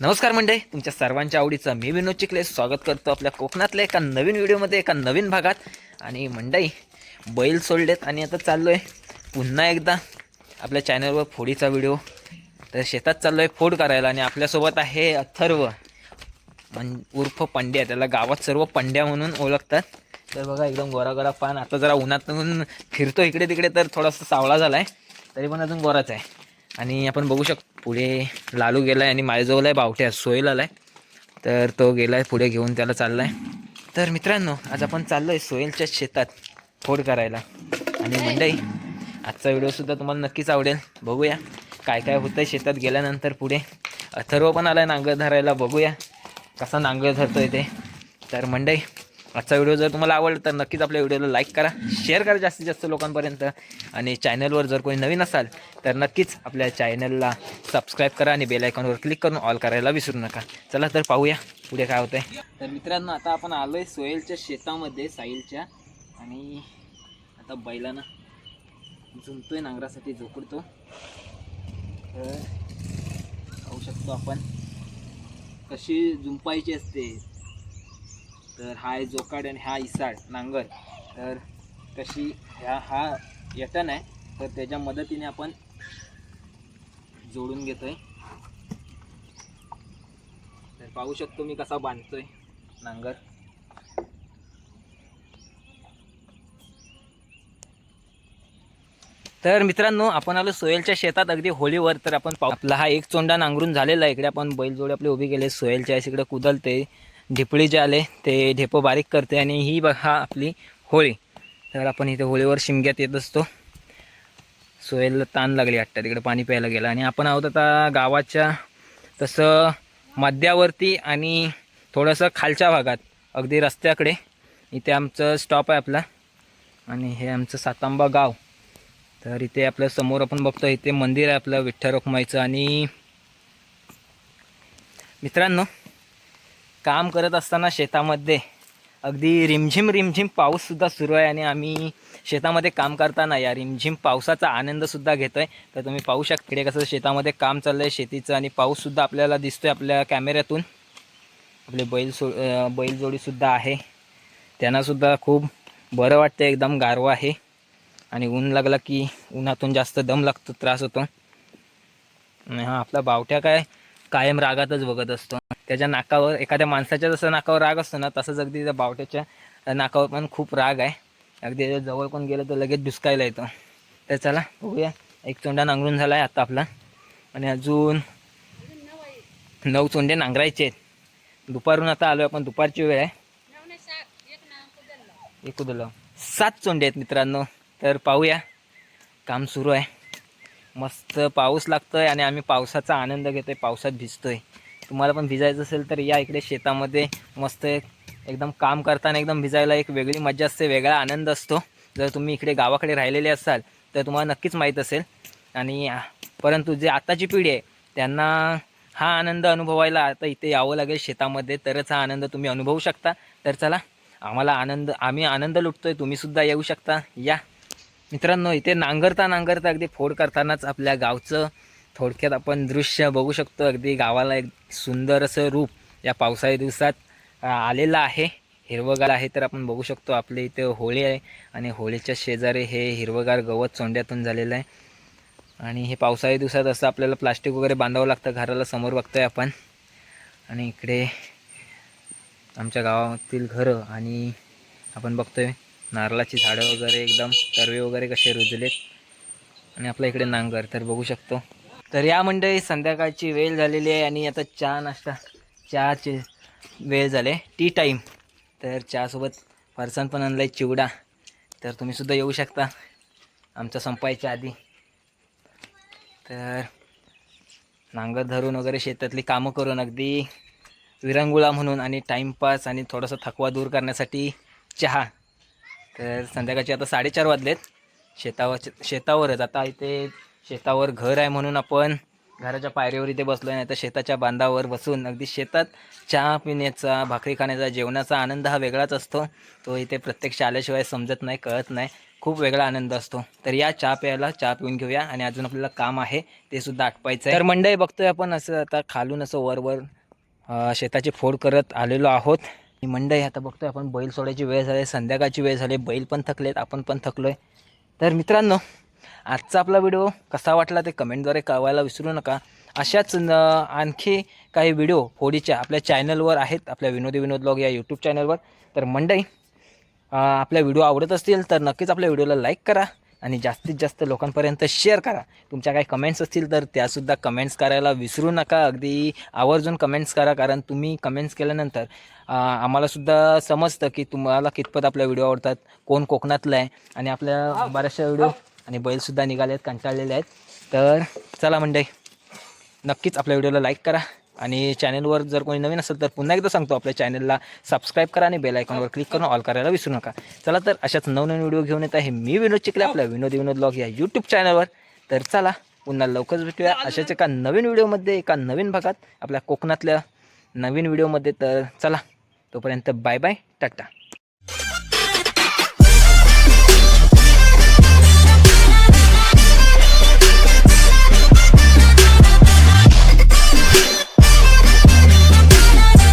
नमस्कार मंडळी तुमच्या सर्वांच्या आवडीचं मी विनोद चिखले स्वागत करतो आपल्या कोकणातल्या एका नवीन व्हिडिओमध्ये एका नवीन भागात. आणि मंडई बैल सोडलेत आणि आता चाललो आहे पुन्हा एकदा आपल्या चॅनलवर फोडीचा व्हिडिओ. तर शेतात चाललो आहे फोड करायला आणि आपल्यासोबत आहे अथर्व मन उर्फ पंड्या त्याला गावात सर्व पंड्या म्हणून ओळखतात. तर बघा एकदम गोरा गोरा पान. आता जरा उन्हात फिरतो इकडे तिकडे तर थोडासा सावळा झाला आहे तरी पण अजून गोराच आहे. आणि आपण बघू शकतो पुढे लालू गेला आहे आणि माझ्याजवळ आहे बावट्या सोयल आला आहे तर तो गेला आहे पुढे घेऊन त्याला चालला आहे तर मित्रांनो आज आपण चाललो आहे सोयलच्या शेतात फोड करायला. आणि मंडई आजचा व्हिडिओसुद्धा तुम्हाला नक्कीच आवडेल. बघूया काय काय होतं आहे शेतात गेल्यानंतर पुढे. अथर्व पण आला आहे नांगर धरायला बघूया. कसा नांगर धरतो आहे ते. तर मंडई आजचा व्हिडिओ जर तुम्हाला आवडला तर नक्कीच आपल्या व्हिडिओला लाईक करा शेअर करा जास्तीत जास्त लोकांपर्यंत. आणि चॅनलवर जर कोणी नवीन असाल तर नक्कीच आपल्या चॅनलला सबस्क्राईब करा आणि बेलायकॉनवर क्लिक करून ऑल करायला विसरू नका. चला तर पाहूया पुढे काय होतंय. तर मित्रांनो आता आपण आलो आहे सोयलच्या शेतामध्ये साईलच्या आणि आता बैलानं झुंपतोय नांगरासाठी झोपडतो. तर पाहू शकतो आपण कशी झुंपायची असते. तर हा आहे जोकाड आणि हा इसाड नांगर. तर कशी ह्या हा यटन आहे. तर त्याच्या मदतीने आपण जोडून घेतोय. तर पाहू शकतो मी कसा बांधतोय नांगर. तर मित्रांनो आपण आलो सोयलच्या शेतात अगदी होळीवर. तर आपण आपला हा एक चोंडा नांगरून झालेला आहे. इकडे आपण बैलजोडे आपले उभी केले. सोयलच्या इकडे कुदलते ढिपळी जे आले ते ढेपं बारीक करते आणि ही बघा आपली होळी. तर आपण इथे होळीवर शिमग्यात येत असतो. सोयलला ताण लागली वाटतं तिकडे पाणी प्यायला गेलं. आणि आपण आहोत आता गावाच्या तसं मध्यावरती आणि थोडंसं खालच्या भागात अगदी रस्त्याकडे. इथे आमचं स्टॉप आहे आपला. आणि हे आमचं सातांबा गाव. तर इथे आपल्यासमोर आपण बघतो इथे मंदिर आहे आपलं विठ्ठल रखुमाईचं आणि मित्रांनो काम करत असताना शेतामध्ये अगदी रिमझिम रिमझिम पाऊससुद्धा सुरू आहे आणि आम्ही शेतामध्ये काम करताना या रिमझिम पावसाचा आनंदसुद्धा घेतो आहे तर तुम्ही पाहू शकता इकडे कसं शेतामध्ये काम चाललं आहे शेतीचं आणि पाऊससुद्धा आपल्याला दिसतो आहे आपल्या कॅमेऱ्यातून. आपले बैल सो बैलजोडीसुद्धा आहे. त्यांनासुद्धा खूप बरं वाटतं एकदम गारवा आहे. आणि ऊन लागला की उन्हातून जास्त दम लागतो त्रास होतो. आणि हा आपला बावट्या काय कायम रागातच बघत असतो. त्याच्या नाकावर एखाद्या माणसाच्या जसं नाकावर राग असतो ना तसंच अगदी त्या बावट्याच्या नाकावर पण खूप राग आहे. अगदी त्याच्याजवळ पण गेलं तर लगेच दुसकायला येतो. तर चला बघूया. एक चोंडा नांगरून झाला आहे आता आपला. आणि अजून नऊ चोंडे नांगरायचे आहेत. दुपारून आता आलो आपण दुपारची वेळ आहे. एक उदलं सात चोंडे आहेत मित्रांनो. तर पाहूया. काम सुरू आहे. मस्त पाऊस लागतोय आणि आम्ही पावसाचा आनंद घेतोय. पावसात भिजतोय. तुम्हाला पण भिजायचं असेल तर या इकडे शेतामध्ये मस्त एक एकदम काम करताना एकदम भिजायला एक वेगळी मजा असते वेगळा आनंद असतो. जर तुम्ही इकडे गावाकडे राहिलेले असाल तर तुम्हाला नक्कीच माहीत असेल. आणि परंतु जे आताची पिढी आहे त्यांना हा आनंद अनुभवायला आता इथे यावं लागेल शेतामध्ये. तरच हा आनंद तुम्ही अनुभवू शकता. तर चला आम्हाला आनंद आम्ही आनंद लुटतोय तुम्हीसुद्धा येऊ शकता. या. मित्रांनो इथे नांगरता नांगरता अगदी फोड करतानाच आपल्या गावचं थोडक्यात आपण दृश्य बघू शकतो. अगदी गावाला एक सुंदर असं रूप या पावसाळी दिवसात आलेलं आहे. हिरवगार आहे तर आपण बघू शकतो आपल्या इथे होळी आहे आणि होळीच्या शेजारी हे हिरवगार गवत चोंड्यातून झालेलं आहे. आणि हे पावसाळी दिवसात असं आपल्याला प्लास्टिक वगैरे बांधावं लागतं घराला समोर बघतोय आपण. आणि इकडे आमच्या गावातील घरं आणि आपण बघतोय नारळाची झाडं वगैरे एकदम तरवे वगैरे कसे रुजलेत. आणि आपल्या इकडे नांगर तर बघू शकतो. तर या मंडळी संध्याकाळची वेळ झालेली आहे आणि आता चहा नाश्ता चहाची वेळ झाले. टी टाईम तर चहासोबत फरसाण पण आणलं आहे चिवडा. तर तुम्हीसुद्धा येऊ शकता आमचा संपायच्या आधी. तर नांगर धरून वगैरे शेतातली कामं करून अगदी विरंगुळा म्हणून आणि टाईमपास आणि थोडासा थकवा दूर करण्यासाठी चहा. तर संध्याकाळचे आता साडेचार वाजलेत. शेतावर शेतावरच. आता इथे शेतावर घर आहे म्हणून आपण घराच्या पायरीवर इथे बसलो आहे नाही तर शेताच्या बांधावर बसून अगदी शेतात चहा पिण्याचा भाकरी खाण्याचा जेवणाचा आनंद हा वेगळाच असतो. तो इथे प्रत्यक्ष आल्याशिवाय समजत नाही कळत नाही. खूप वेगळा आनंद असतो. तर या चहा प्यायला चहा पिऊन घेऊया आणि अजून आपल्याला काम आहे ते सुद्धा आटपायचं आहे तर मंडई बघतोय आपण असं आता खालून असं वरवर शेताची फोड करत आलेलो आहोत. आणि मंडई आता बघतोय आपण बैल सोडायची वेळ झाली संध्याकाळची वेळ झाली बैल पण थकलेत आपण पण थकलोय. तर मित्रांनो आजचा आपला व्हिडिओ कसा वाटला ते कमेंटद्वारे कळवायला विसरू नका. अशाच न आणखी काही व्हिडिओ फोडीच्या आपल्या चॅनलवर आहेत आपल्या विनोदी विनोद ब्लॉग या यूट्यूब चॅनलवर तर मंडई आपल्या व्हिडिओ आवडत असतील तर नक्कीच आपल्या व्हिडिओला लाईक करा आणि जास्तीत जास्त लोकांपर्यंत शेअर करा. तुमच्या काही कमेंट्स असतील तर त्यासुद्धा कमेंट्स करायला विसरू नका. अगदी आवर्जून कमेंट्स करा कारण तुम्ही कमेंट्स केल्यानंतर आम्हालासुद्धा समजतं की तुम्हाला कितपत आपल्या व्हिडिओ आवडतात कोण कोकणातलं आहे आणि आपल्या बऱ्याचशा व्हिडिओ आणि बैलसुद्धा निघाले आहेत कंटाळलेले आहेत. तर चला मंडई नक्कीच आपल्या व्हिडिओला लाईक करा. आणि चॅनलवर जर कोणी नवीन असेल तर पुन्हा एकदा सांगतो आपल्या चॅनलला सबस्क्राईब करा आणि बेल आयकॉनवर क्लिक करून ऑल करायला विसरू नका. चला तर अशाच नवनवीन व्हिडिओ घेऊन येत आहे मी विनोद चिकले आपल्या विनोदी विनोद ब्लॉग या यूट्यूब चॅनलवर तर चला पुन्हा लवकरच भेटूया. अशाच एका नवीन व्हिडिओमध्ये एका नवीन भागात आपल्या कोकणातल्या नवीन व्हिडिओमध्ये तर चला तोपर्यंत बाय बाय टाटा.